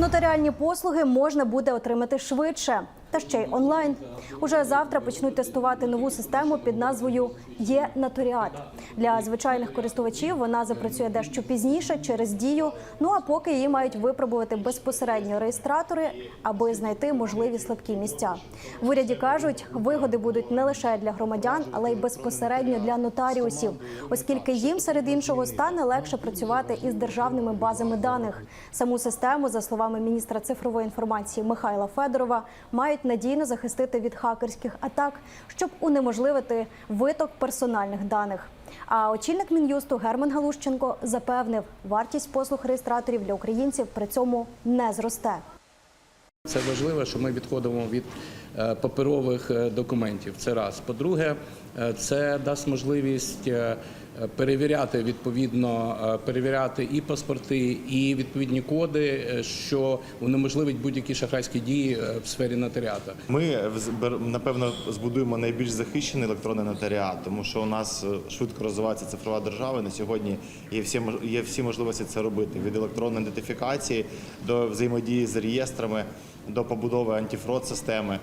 Нотаріальні послуги можна буде отримати швидше. Та ще й онлайн. Уже завтра почнуть тестувати нову систему під назвою Є Нотаріат. Для звичайних користувачів вона запрацює дещо пізніше через дію. Ну а поки її мають випробувати безпосередньо реєстратори, аби знайти можливі слабкі місця. В уряді кажуть, вигоди будуть не лише для громадян, але й безпосередньо для нотаріусів, оскільки їм серед іншого стане легше працювати із державними базами даних. Саму систему, за словами міністра цифрової інформації Михайла Федорова, мають надійно захистити від хакерських атак, щоб унеможливити виток персональних даних. А очільник мін'юсту Герман Галущенко запевнив, вартість послуг реєстраторів для українців при цьому не зросте. Це важливо, що ми відходимо від е, паперових е, документів. Це раз. По-друге, е, це дасть можливість перевіряти відповідно, е, перевіряти і паспорти, і відповідні коди, е, що унеможливить будь-які шахрайські дії е, в сфері нотаріату. Ми напевно збудуємо найбільш захищений електронний нотаріат, тому що у нас е, швидко розвивається цифрова держава. На сьогодні є всі є всі можливості це робити від електронної ідентифікації до взаємодії з реєстрами, до побудови антифрод системи.